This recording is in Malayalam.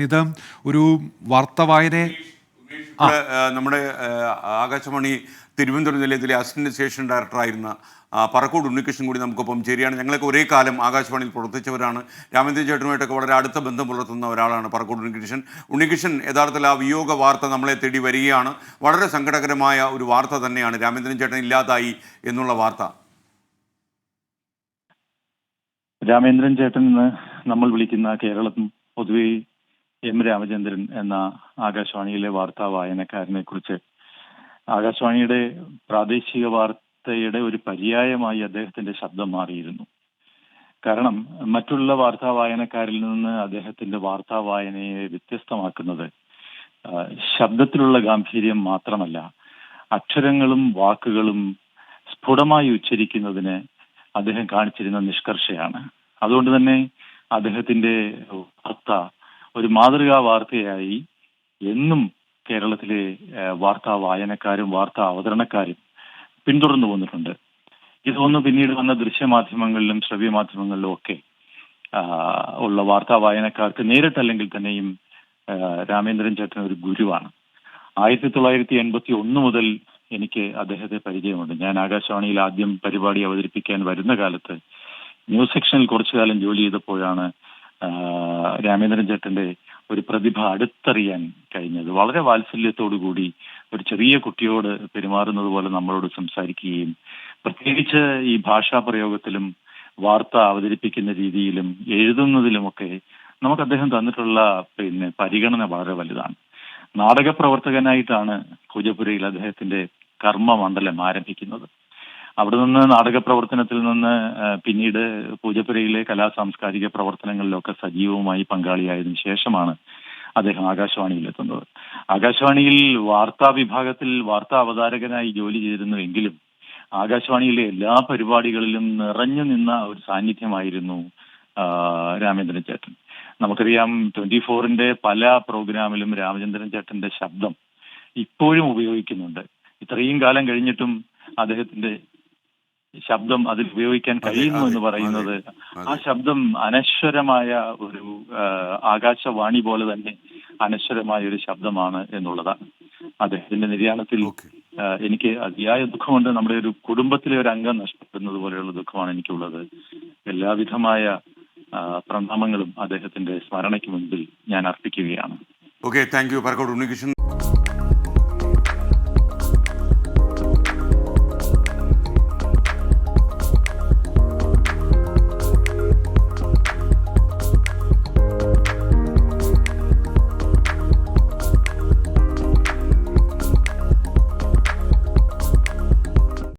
ഇത് ഒരു വാർത്ത വായനയെ നമ്മുടെ ആകാശവാണി തിരുവനന്തപുരം നിലയത്തിലെ അസിസ്റ്റന്റ് സ്റ്റേഷൻ ഡയറക്ടറായിരുന്ന പറക്കോട് ഉണ്ണികൃഷ്ണൻ കൂടി നമുക്കൊപ്പം ചേരുകയാണ്. ഞങ്ങളൊക്കെ ഒരേ കാലം ആകാശവാണിയിൽ പ്രവർത്തിച്ചവരാണ്. രാമേന്ദ്രൻ ചേട്ടനുമായിട്ടൊക്കെ വളരെ അടുത്ത ബന്ധം പുലർത്തുന്ന ഒരാളാണ് പറക്കോട് ഉണ്ണികൃഷ്ണൻ. ഉണ്ണികൃഷ്ണൻ യഥാർത്ഥത്തിൽ ആ വിയോഗ വാർത്ത നമ്മളെ തേടി വരികയാണ്. വളരെ സങ്കടകരമായ ഒരു വാർത്ത തന്നെയാണ് രാമേന്ദ്രൻ ചേട്ടൻ ഇല്ലാതായി എന്നുള്ള വാർത്ത. രാമേന്ദ്രൻ ചേട്ടൻ എന്ന് നമ്മൾ വിളിക്കുന്ന കേരളം പൊതുവെ എം രാമചന്ദ്രൻ എന്ന ആകാശവാണിയിലെ വാർത്താ വായനക്കാരനെ കുറിച്ച് ആകാശവാണിയുടെ പ്രാദേശിക വാർത്തയുടെ ഒരു പര്യായമായി അദ്ദേഹത്തിന്റെ ശബ്ദം മാറിയിരുന്നു. കാരണം മറ്റുള്ള വാർത്താ വായനക്കാരിൽ നിന്ന് അദ്ദേഹത്തിന്റെ വാർത്താ വായനയെ വ്യത്യസ്തമാക്കുന്നത് ശബ്ദത്തിലുള്ള ഗാംഭീര്യം മാത്രമല്ല അക്ഷരങ്ങളും വാക്കുകളും സ്ഫുടമായി ഉച്ചരിക്കുന്നതിന് അദ്ദേഹം കാണിച്ചിരുന്ന നിഷ്കർഷയാണ്. അതുകൊണ്ട് തന്നെ അദ്ദേഹത്തിന്റെ വാർത്ത ഒരു മാതൃകാ വാർത്തയായി എന്നും കേരളത്തിലെ വാർത്താ വായനക്കാരും വാർത്താ അവതരണക്കാരും പിന്തുടർന്നു പോന്നിട്ടുണ്ട് ഇതൊന്ന് പിന്നീട് വന്ന ദൃശ്യമാധ്യമങ്ങളിലും ശ്രവ്യമാധ്യമങ്ങളിലും ഒക്കെ ആ, ഉള്ള വാർത്താ വായനക്കാർക്ക് നേരിട്ടല്ലെങ്കിൽ തന്നെയും രാമേന്ദ്രൻ ചേട്ടൻ ഒരു ഗുരുവാണ്. ആയിരത്തി തൊള്ളായിരത്തി എൺപത്തി ഒന്ന് മുതൽ എനിക്ക് അദ്ദേഹത്തെ പരിചയമുണ്ട്. ഞാൻ ആകാശവാണിയിൽ ആദ്യം പരിപാടി അവതരിപ്പിക്കാൻ വരുന്ന കാലത്ത് ന്യൂസ് സെക്ഷനിൽ കുറച്ചു കാലം ജോലി ചെയ്തപ്പോഴാണ് രാമേന്ദ്രൻ ചേട്ടന്റെ ഒരു പ്രതിഭ അടുത്തറിയാൻ കഴിഞ്ഞത്. വളരെ വാത്സല്യത്തോടു കൂടി ഒരു ചെറിയ കുട്ടിയോട് പെരുമാറുന്നത് പോലെ നമ്മളോട് സംസാരിക്കുകയും പ്രത്യേകിച്ച് ഈ ഭാഷാ പ്രയോഗത്തിലും വാർത്ത അവതരിപ്പിക്കുന്ന രീതിയിലും എഴുതുന്നതിലുമൊക്കെ നമുക്ക് അദ്ദേഹം തന്നിട്ടുള്ള പിന്നെ പരിഗണന വളരെ വലുതാണ്. നാടക പ്രവർത്തകനായിട്ടാണ് പൂജപ്പുരയിൽ അദ്ദേഹത്തിന്റെ കർമ്മമണ്ഡലം ആരംഭിക്കുന്നത്. അവിടെ നിന്ന് നാടക പ്രവർത്തനത്തിൽ നിന്ന് പിന്നീട് പൂജപ്പുരയിലെ കലാ സാംസ്കാരിക പ്രവർത്തനങ്ങളിലൊക്കെ സജീവമായി പങ്കാളിയായതിനു ശേഷമാണ് അദ്ദേഹം ആകാശവാണിയിൽ എത്തുന്നത് ആകാശവാണിയിൽ വാർത്താ വിഭാഗത്തിൽ വാർത്താ അവതാരകനായി ജോലി ചെയ്തിരുന്നുവെങ്കിലും ആകാശവാണിയിലെ എല്ലാ പരിപാടികളിലും നിറഞ്ഞു നിന്ന ഒരു സാന്നിധ്യമായിരുന്നു രാമചന്ദ്രൻ ചേട്ടൻ. നമുക്കറിയാം ട്വന്റി ഫോറിന്റെ പല പ്രോഗ്രാമിലും രാമചന്ദ്രൻ ചേട്ടന്റെ ശബ്ദം ഇപ്പോഴും ഉപയോഗിക്കുന്നുണ്ട്. ഇത്രയും കാലം കഴിഞ്ഞിട്ടും അദ്ദേഹത്തിന്റെ ശബ്ദം അതിൽ ഉപയോഗിക്കാൻ കഴിയുന്നു എന്ന് പറയുന്നത്. ആ ശബ്ദം അനശ്വരമായ ഒരു ആകാശവാണി പോലെ തന്നെ അനശ്വരമായ ഒരു ശബ്ദമാണ് എന്നുള്ളതാണ് അദ്ദേഹത്തിന്റെ നിര്യാണത്തിൽ എനിക്ക് അതിയായ ദുഃഖമുണ്ട്. നമ്മുടെ ഒരു കുടുംബത്തിലെ ഒരു അംഗം നഷ്ടപ്പെടുന്നത് പോലെയുള്ള ദുഃഖമാണ് എനിക്കുള്ളത്. എല്ലാവിധമായ പ്രണാമങ്ങളും അദ്ദേഹത്തിന്റെ സ്മരണയ്ക്ക് മുൻപിൽ ഞാൻ അർപ്പിക്കുകയാണ്. Okay thank you. Parakkode Unnikrishnan.